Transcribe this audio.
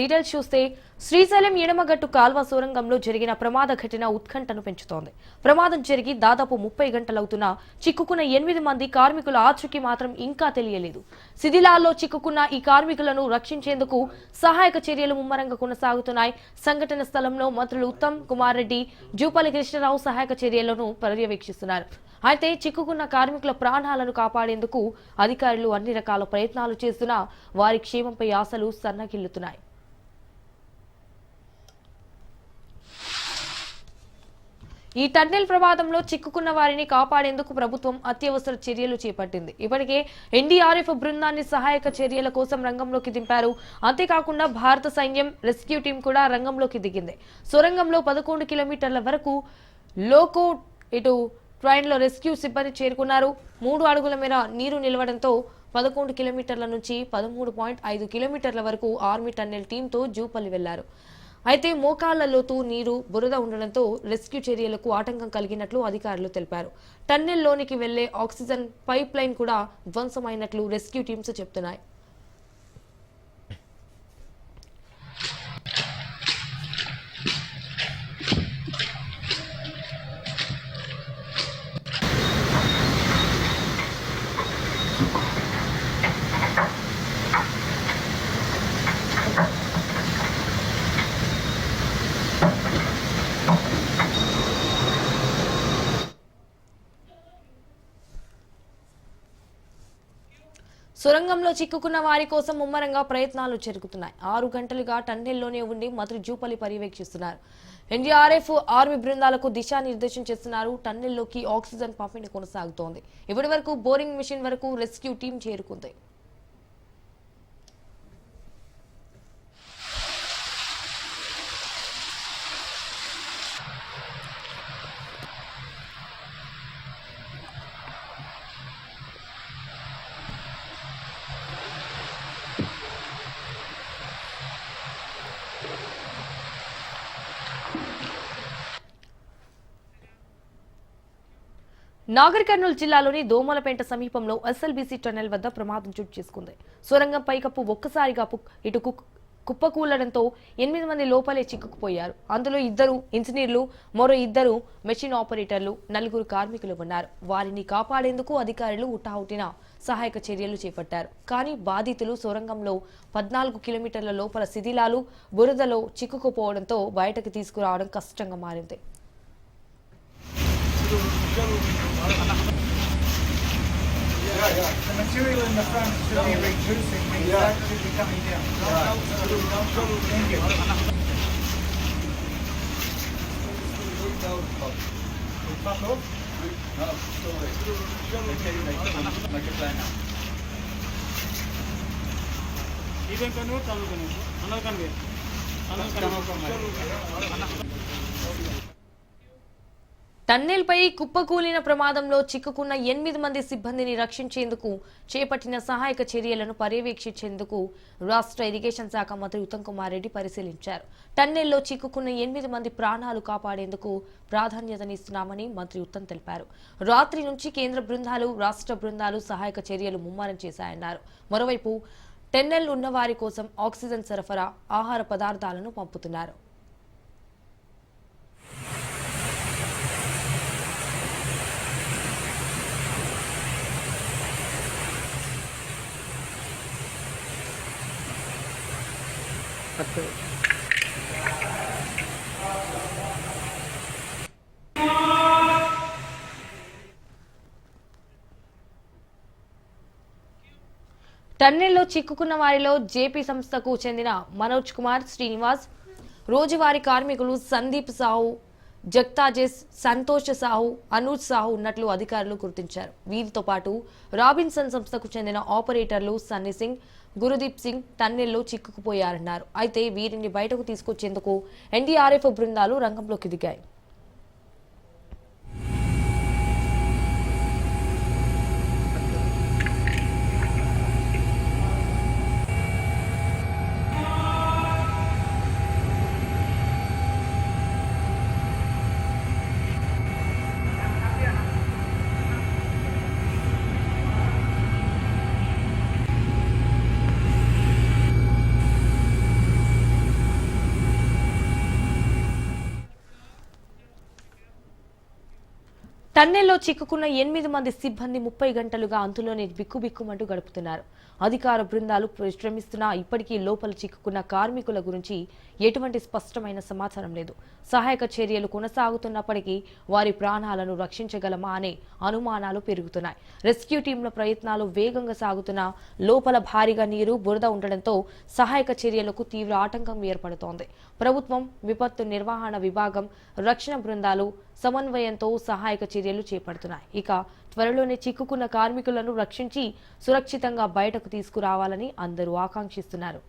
Details చూస్తే శ్రీశైలం ఎడమగట్టు కాల్వ సొరంగంలో జరిగిన ప్రమాద ఘటన ఉత్కంఠను పెంచుతోంది. ప్రమాదం జరిగి దాదాపు ముప్పై గంటలవుతున్నా చిక్కుకున్న ఎనిమిది మంది కార్మికుల ఆచూకీ మాత్రం ఇంకా తెలియలేదు. శిథిలాల్లో చిక్కుకున్న ఈ కార్మికులను రక్షించేందుకు సహాయక చర్యలు ముమ్మరంగా కొనసాగుతున్నాయి. సంఘటన స్థలంలో మంత్రులు ఉత్తమ్ కుమార్ రెడ్డి జూపల్లి కృష్ణరావు సహాయక చర్యలను పర్యవేక్షిస్తున్నారు. అయితే చిక్కుకున్న కార్మికుల ప్రాణాలను కాపాడేందుకు అధికారులు అన్ని రకాల ప్రయత్నాలు చేస్తున్నా వారి క్షేమంపై ఆశలు సన్నగిల్లుతున్నాయి. ఈ టన్నెల్ ప్రమాదంలో చిక్కుకున్న వారిని కాపాడేందుకు ప్రభుత్వం అత్యవసర చర్యలు చేపట్టింది. ఇప్పటికే ఎన్డీఆర్ఎఫ్ బృందాన్ని సహాయక చర్యల కోసం రంగంలోకి దింపారు. అంతేకాకుండా భారత సైన్యం రెస్క్యూ టీం కూడా రంగంలోకి దిగింది. సొరంగంలో పదకొండు కిలోమీటర్ల వరకు లోకో ఇటు ట్రైన్లో రెస్క్యూ సిబ్బంది చేరుకున్నారు. మూడు అడుగుల మేర నీరు నిలవడంతో పదకొండు కిలోమీటర్ల నుంచి పదమూడు పాయింట్ ఐదు కిలోమీటర్ల వరకు ఆర్మీ టన్నెల్ టీంతో జూపల్లి వెళ్ళారు. అయితే మోకాళ్ళ లోతు నీరు బురద ఉండడంతో రెస్క్యూ చర్యలకు ఆటంకం కలిగినట్లు అధికారులు తెలిపారు. టన్నెల్లోనికి వెళ్ళే ఆక్సిజన్ పైప్ లైన్ కూడా ధ్వంసమైనట్లు రెస్క్యూ టీమ్స్ చెప్తున్నాయి. సొరంగంలో చిక్కుకున్న వారి కోసం ముమ్మరంగా ప్రయత్నాలు జరుగుతున్నాయి. ఆరు గంటలుగా టన్నెల్లోనే ఉండి మంత్రి జూపలి పర్యవేక్షిస్తున్నారు. ఎన్డీఆర్ఎఫ్ ఆర్మీ బృందాలకు దిశానిర్దేశం చేస్తున్నారు. టన్నెల్లోకి ఆక్సిజన్ పంపిణీ కొనసాగుతోంది. ఇప్పటి వరకు బోరింగ్ మిషన్ వరకు రెస్క్యూ టీం చేరుకుంది. నాగర్ కర్నూలు జిల్లాలోని దోమలపేంట సమీపంలో ఎస్ఎల్బీసీ టన్నెల్ వద్ద ప్రమాదం చోటు చేసుకుంది. సొరంగం పైకప్పు ఒక్కసారిగా ఇటు కుప్పకూలడంతో ఎనిమిది మంది లోపలే చిక్కుకుపోయారు. అందులో ఇద్దరు ఇంజనీర్లు మరో ఇద్దరు మెషిన్ ఆపరేటర్లు నలుగురు కార్మికులు ఉన్నారు. వారిని కాపాడేందుకు అధికారులు ఉటాహుటిన సహాయక చర్యలు చేపట్టారు. కానీ బాధితులు సొరంగంలో పద్నాలుగు కిలోమీటర్ల లోపల శిథిలాలు బురదలో చిక్కుకుపోవడంతో బయటకు తీసుకురావడం కష్టంగా మారింది. The material in the front should be reducing, the yeah. should be coming down. Thank you. Off? No, Even can you tell me? Another can be. Another can be. టన్నెల్పై కుప్పకూలిన ప్రమాదంలో చిక్కుకున్న ఎనిమిది మంది సిబ్బందిని రక్షించేందుకు చేపట్టిన సహాయక చర్యలను పర్యవేక్షించేందుకు రాష్ట్ర ఇరిగేషన్ శాఖ మంత్రి ఉత్తమ్ కుమార్ రెడ్డి పరిశీలించారు. టన్నెల్లో చిక్కుకున్న ఎనిమిది మంది ప్రాణాలు కాపాడేందుకు ప్రాధాన్యతనిస్తున్నామని మంత్రి ఉత్తమ్ తెలిపారు. రాత్రి నుంచి కేంద్ర బృందాలు రాష్ట్ర బృందాలు సహాయక చర్యలు ముమ్మరం చేశాయన్నారు. మరోవైపు టెన్నెల్ ఉన్నవారి కోసం ఆక్సిజన్ సరఫరా ఆహార పదార్థాలను పంపుతున్నారు. టన్నెల్లో చిక్కుకున్న వారిలో జేపీ సంస్థకు చెందిన మనోజ్ కుమార్ శ్రీనివాస్ రోజువారీ కార్మికులు సందీప్ సాహు జగ్తాజెస్ సంతోష్ సాహు అనూజ్ సాహు ఉన్నట్లు అధికారులు గుర్తించారు. వీరితో పాటు రాబిన్సన్ సంస్థకు చెందిన ఆపరేటర్లు సన్నీ సింగ్ గురుదీప్ సింగ్ టన్నెల్లో చిక్కుకుపోయారన్నారు. అయితే వీరిని బయటకు తీసుకొచ్చేందుకు ఎన్డీఆర్ఎఫ్ బృందాలు రంగంలోకి దిగాయి. టన్నెల్లో చిక్కుకున్న ఎనిమిది మంది సిబ్బంది ముప్పై గంటలుగా అంతులోనే బిక్కుబిక్కుమంటూ గడుపుతున్నారు. అధికార బృందాలు శ్రమిస్తున్నా ఇప్పటికీ లోపల చిక్కుకున్న కార్మికుల గురించి ఎటువంటి స్పష్టమైన సమాచారం లేదు. సహాయక చర్యలు కొనసాగుతున్నప్పటికీ వారి ప్రాణాలను రక్షించగలమా అనే అనుమానాలు పెరుగుతున్నాయి. రెస్క్యూ టీంల ప్రయత్నాలు వేగంగా సాగుతున్నా లోపల భారీగా నీరు బురద ఉండడంతో సహాయక చర్యలకు తీవ్ర ఆటంకం ఏర్పడుతోంది. ప్రభుత్వం విపత్తు నిర్వహణ విభాగం రక్షణ బృందాలు సమన్వయంతో సహాయక చర్యలు చేపడుతున్నాయి. ఇక త్వరలోనే చిక్కుకున్న కార్మికులను రక్షించి సురక్షితంగా బయటకు తీసుకురావాలని అందరూ ఆకాంక్షిస్తున్నారు.